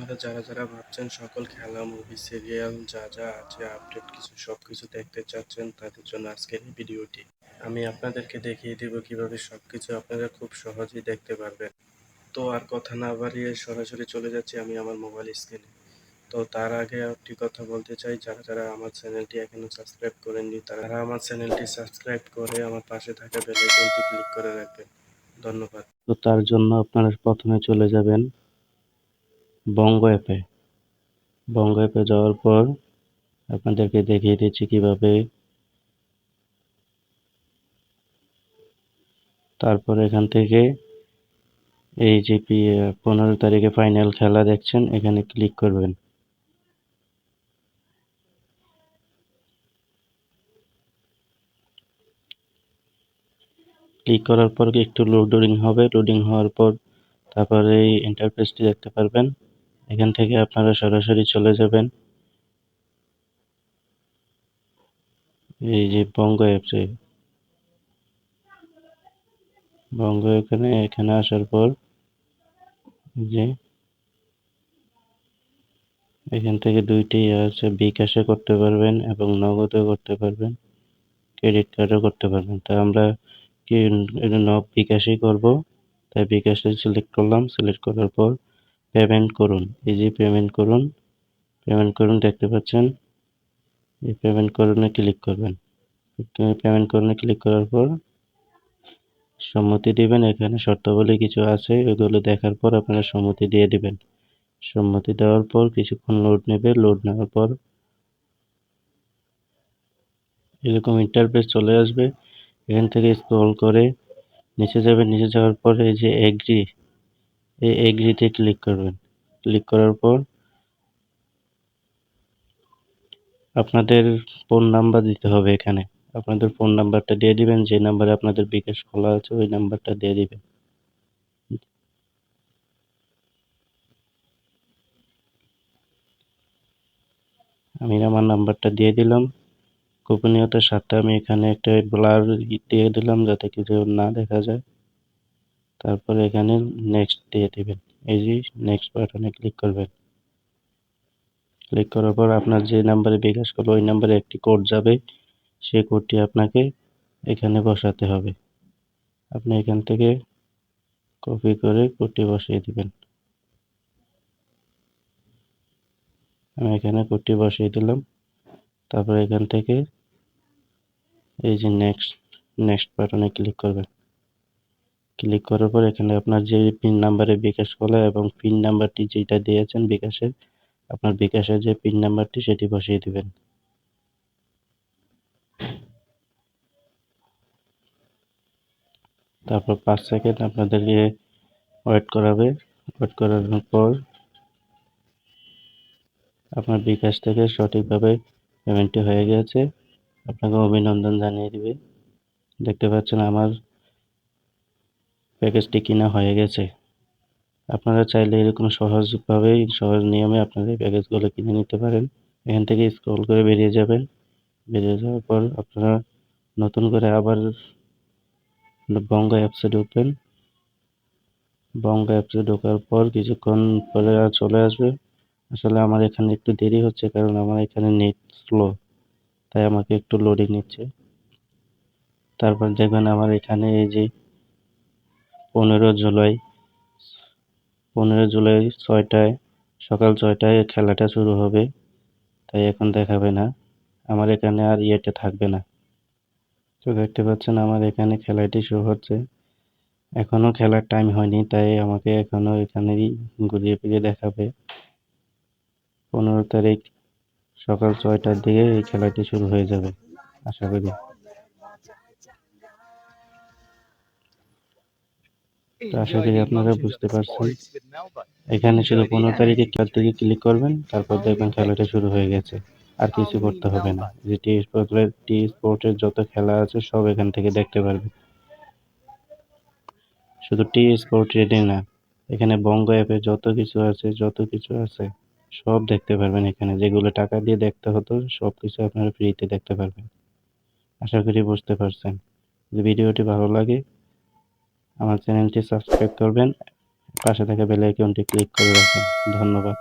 আপনারা যারা যারা ভাবছেন সকল খেলা মুভি সিরিয়াল যা যা আছে আপডেট কিছু সব কিছু দেখতে চাচ্ছেন, তাদের জন্য আজকের এই ভিডিওটি। আমি আপনাদেরকে দেখিয়ে দেব কীভাবে সব কিছু আপনারা খুব সহজেই দেখতে পারবেন। তো আর কথা না বাড়িয়ে সরাসরি চলে যাচ্ছি আমি আমার মোবাইল স্ক্রিনে তো তার আগে একটি কথা বলতে চাই, যারা যারা আমার চ্যানেলটি এখনও সাবস্ক্রাইব করেননি, তারা আমার চ্যানেলটি সাবস্ক্রাইব করে আমার পাশে থাকা বেল আইকনটি ক্লিক করে রাখবেন। ধন্যবাদ। তো তার জন্য আপনারা প্রথমে চলে যাবেন। বঙ্গ অ্যাপে। বঙ্গ অ্যাপে যাওয়ার পর আপনাদেরকে দেখিয়ে দিচ্ছি কীভাবে। তারপর এখান থেকে এই যে পনেরো তারিখে ফাইনাল খেলা দেখছেন, এখানে ক্লিক করবেন। ক্লিক করার পর একটু লোডিং হবে। লোডিং হওয়ার পর তারপরে এই ইন্টারফেসটি দেখতে পারবেন। এখান থেকে আপনারা সরাসরি চলে যাবেন। এই যে বঙ্গ অ্যাপসে বঙ্গ এখানে এখানে আসার পর যে এখান থেকে দুইটি আছে বিকাশে করতে পারবেন এবং নগদও করতে পারবেন, ক্রেডিট কার্ডও করতে পারবেন। তা আমরা কি বিকাশই করব। তাই বিকাশে সিলেক্ট করলাম, সিলেক্ট করার পর পেমেন্ট করুন, এই যে পেমেন্ট করুন পেমেন্ট করুন, দেখতে পাচ্ছেন? এই পেমেন্ট করুনে ক্লিক করবেন। পেমেন্ট করুনে ক্লিক করার পর সম্মতি দিবেন, এখানে শর্তাবলী কিছু আছে ওগুলো দেখার পর আপনারা সম্মতি দিয়ে দিবেন। সম্মতি দেওয়ার পর কিছুক্ষণ লোড নেবে লোড নেওয়ার পর এরকম ইন্টারফেস চলে আসবে। এখান থেকে স্ক্রল করে নিচে যাবেন, নিচে যাওয়ার পর এই যে এগ্রি এই এগ্রিতে ক্লিক করবেন। ক্লিক করার পর আপনাদের ফোন নাম্বার দিতে হবে এখানে। আপনাদের ফোন নাম্বারটা দিয়ে দিবেন, যে নাম্বারে আপনাদের বিকাশ খোলা আছে, ওই নাম্বারটা দিয়ে দিবেন। আমি আমার নাম্বারটা দিয়ে দিলাম। গোপনীয়তার সাথে আমি এখানে একটা ব্লার দিয়ে দিলাম, যাতে কিছু না দেখা যায়। তারপরে এখানে নেক্সট দিয়ে দিবেন। এই যে নেক্সট বাটনে ক্লিক করবেন। ক্লিক করার পর আপনার যে নাম্বারে বিকাশ করল ওই নাম্বারে একটি কোড যাবে। সেই কোডটি আপনাকে এখানে বসাতে হবে। আপনি এখান থেকে কপি করে কোডটি বসিয়ে দিবেন। আমি এখানে কোডটি বসিয়ে দিলাম। তারপর এখান থেকে এই যে নেক্সট নেক্সট বাটনে ক্লিক করবেন। ক্লিক করার পর এখানে আপনার যে পিন নাম্বারে বিকাশ খোলা এবং পিন নাম্বারটি যেটা দিয়েছেন বিকাশের, আপনার বিকাশের যে পিন নাম্বারটি সেটি বসিয়ে দিবেন। তারপর পাঁচ সেকেন্ড আপনাদেরকে ওয়েট করাবে। ওয়েট করানোর পর আপনার বিকাশ থেকে সঠিকভাবে পেমেন্টটি হয়ে গেছে। আপনাকে অভিনন্দন জানিয়ে দিবে। দেখতে পাচ্ছেন আমার প্যাকেজটি কিনা হয়ে গেছে। আপনারা চাইলে এরকম সহজভাবেই সহজ নিয়মে আপনারা এই প্যাকেজগুলো কিনে নিতে পারেন। এখান থেকে স্ক্রল করে বেরিয়ে যাবেন। বেরিয়ে যাওয়ার পর আপনারা নতুন করে আবার বঙ্গ অ্যাপসে ঢুকবেন। বঙ্গ অ্যাপসে ঢোকার পর কিছুক্ষণ পরে চলে আসবে। আসলে আমার এখানে একটু দেরি হচ্ছে কারণ আমার এখানে নেট স্লো, তাই আমাকে একটু লোডিং নিচ্ছে। তারপর দেখবেন আমার এখানে এই যে পনেরো জুলাই পনেরো জুলাই ছয়টায়, সকাল ছয়টায় খেলাটা শুরু হবে। তাই এখন দেখাবে না। আমার এখানে আর ইয়েটা থাকবে না। তো দেখতে পাচ্ছেন আমার এখানে খেলাটি শুরু হচ্ছে। এখনও খেলার টাইম হয়নি, তাই আমাকে এখনও এখানেই ঘুরিয়ে ফিরিয়ে দেখাবে। পনেরো তারিখ সকাল ছয়টার দিকে এই খেলাটি শুরু হয়ে যাবে, আশা করি। তো আশা করি আপনারা বুঝতে পারছেন। এখানে শুধু পনেরো তারিখে খেলার দিকে ক্লিক করবেন তারপর দেখবেন খেলাটা শুরু হয়ে গেছে। আর কিছু করতে হবে না। যে টি স্পোর্টের টি স্পোর্টের যত খেলা আছে সব এখান থেকে দেখতে পারবেন শুধু টি স্পোর্ট রেডি না এখানে বঙ্গ অ্যাপে যত কিছু আছে যত কিছু আছে সব দেখতে পারবেন এখানে। যেগুলো টাকা দিয়ে দেখতে হতো সব কিছু আপনারা ফ্রিতে দেখতে পারবেন। আশা করি বুঝতে পারছেন। যদি ভিডিওটি ভালো লাগে আমার চ্যানেলটি সাবস্ক্রাইব করবেন পাশে থাকা বেল আইকনটি ক্লিক করে রাখুন ধন্যবাদ।